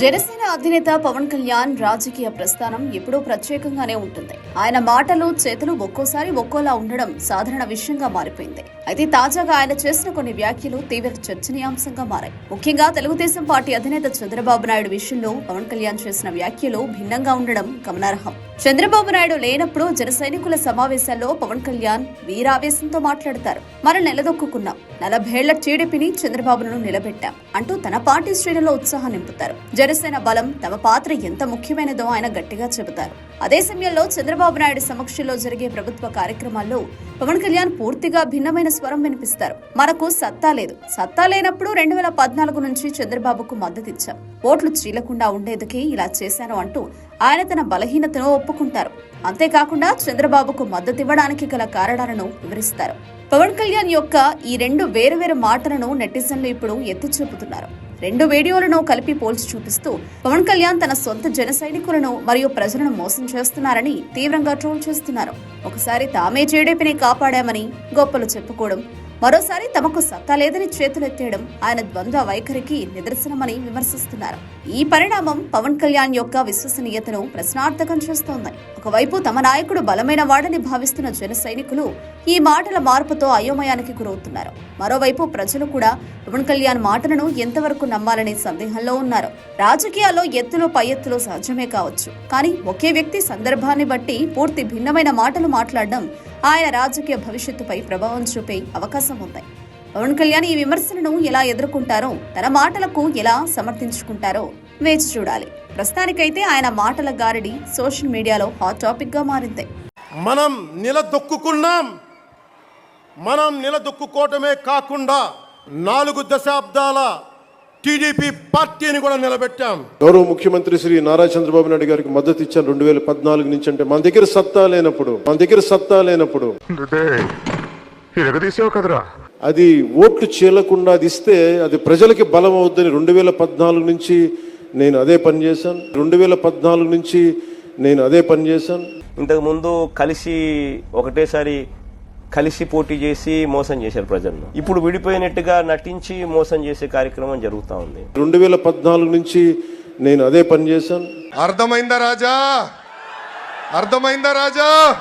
జనసేన అధినేత పవన్ కళ్యాణ్ రాజకీయ ప్రస్థానం ఎప్పుడూ ప్రత్యేకంగానే ఉంటుంది. ఆయన మాటలు చేతులు ఒక్కోసారి ఒక్కోలా ఉండడం సాధారణ విషయంగా మారిపోయింది. అయితే తాజాగా ఆయన చేసిన కొన్ని వ్యాఖ్యలు తీవ్ర చర్చనీయాంశంగా మారాయి. ముఖ్యంగా తెలుగుదేశం పార్టీ అధినేత చంద్రబాబు నాయుడు విషయంలో పవన్ కళ్యాణ్ చేసిన వ్యాఖ్యలు భిన్నంగా ఉండడం గమనార్హం. చంద్రబాబు నాయుడు లేనప్పుడు జన సైనికుల సమావేశాల్లో పవన్ కళ్యాణ్ వీరావేశంతో మాట్లాడతారు. మనం నిలదొక్కున్నాం నలభేళ్ళ టీడీపీని చంద్రబాబును నిలబెట్టాం అంటూ తన పార్టీ శ్రేణుల్లో ఉత్సాహం నింపుతారు. జనసేన బలం తమ పాత్ర ఎంత ముఖ్యమైనదో ఆయన గట్టిగా చెబుతారు. అదే సమయంలో చంద్రబాబు నాయుడు సమక్షంలో జరిగే ప్రభుత్వ కార్యక్రమాల్లో పవన్ కళ్యాణ్ పూర్తిగా భిన్నమైన స్వరం వినిపిస్తారు. మనకు సత్తా లేదు. సత్తా లేనప్పుడు రెండు వేల పద్నాలుగు నుంచి చంద్రబాబుకు మద్దతిచ్చాం. ఓట్లు చీలకుండా ఉండేందుకే ఇలా చేశాను అంటూ ఆయన తన బలహీనతను ఒప్పుకుంటారు. అంతేకాకుండా చంద్రబాబుకు మద్దతివ్వడానికి గల కారణాలను వివరిస్తారు. పవన్ కళ్యాణ్ యొక్క ఈ రెండు వేరువేరు మాటలను నెటిజన్లు ఇప్పుడు ఎత్తి చూపుతున్నారు. రెండు వీడియోలను కలిపి పోల్చి చూపిస్తూ పవన్ కళ్యాణ్ తన సొంత జన సైనికులను మరియు ప్రజలను మోసం చేస్తున్నారని తీవ్రంగా ట్రోల్ చేస్తున్నారు. ఒకసారి తామే జేడీపీని కాపాడామని గొప్పలు చెప్పుకోవడం మరోసారి తమకు సత్తా లేదని చేతులెత్తేయడం ఆయన ద్వంద్వ వైఖరికి నిదర్శనమని విమర్శిస్తున్నారు. ఈ పరిణామం పవన్ కళ్యాణ్ యొక్క విశ్వసనీయతను ప్రశ్నార్థకం చేస్తోంది ఒకవైపు తమ నాయకుడు బలమైన వాడని భావిస్తున్న జన సైనికులు ఈ మాటల మార్పుతో అయోమయానికి గురవుతున్నారు. మరోవైపు ప్రజలు కూడా పవన్ కళ్యాణ్ మాటలను ఎంతవరకు నమ్మాలనే సందేహంలో ఉన్నారు. రాజకీయాల్లో ఎత్తులో పై ఎత్తులో సహజమే కావచ్చు. కానీ ఒకే వ్యక్తి సందర్భాన్ని బట్టి పూర్తి భిన్నమైన మాటలు మాట్లాడడం ఆయన రాజకీయ భవిష్యత్తుపై ప్రభావం చూపే అవకాశం ఉంది. పవన్ కళ్యాణ్ ఈ విమర్శలను ఎలా ఎదుర్కొంటారో తన మాటలకు ఎలా సమర్థించుకుంటారో వేచి చూడాలి. ప్రస్తుతానికైతే ఆయన మాటల గారడి సోషల్ మీడియాలో హాట్ టాపిక్గా మారింది. మనం నిలదొక్కుకున్నాం. మనం నిలదొక్కుకోవటమే కాకుండా నాలుగు దశాబ్దాల టీడీపీ పార్టీని కూడా నిలబెట్టాం. గౌరవ ముఖ్యమంత్రి శ్రీ నారా చంద్రబాబు నాయుడు గారికి మద్దతు ఇచ్చాను రెండు వేల పద్నాలుగు నుంచి అంటే మన దగ్గర సత్తా లేనప్పుడు మన దగ్గర సత్తా లేనప్పుడు. కదరా. అది ఓట్లు చీలకుండా అది ఇస్తే అది ప్రజలకి బలం అవుద్దని రెండు వేల పద్నాలుగు నుంచి నేను అదే పని చేశాను. రెండు వేల పద్నాలుగు నుంచి నేను అదే పని చేశాను. ఇంతకుముందు కలిసి ఒకటేసారి కలిసి పోటీ చేసి మోసం చేశారు ప్రజలను. ఇప్పుడు విడిపోయినట్టుగా నటించి మోసం చేసే కార్యక్రమం జరుగుతూ ఉంది. రెండు వేల పద్నాలుగు నుంచి నేను అదే పని చేశాను. అర్థమైందా రాజా? అర్థమైందా రాజా?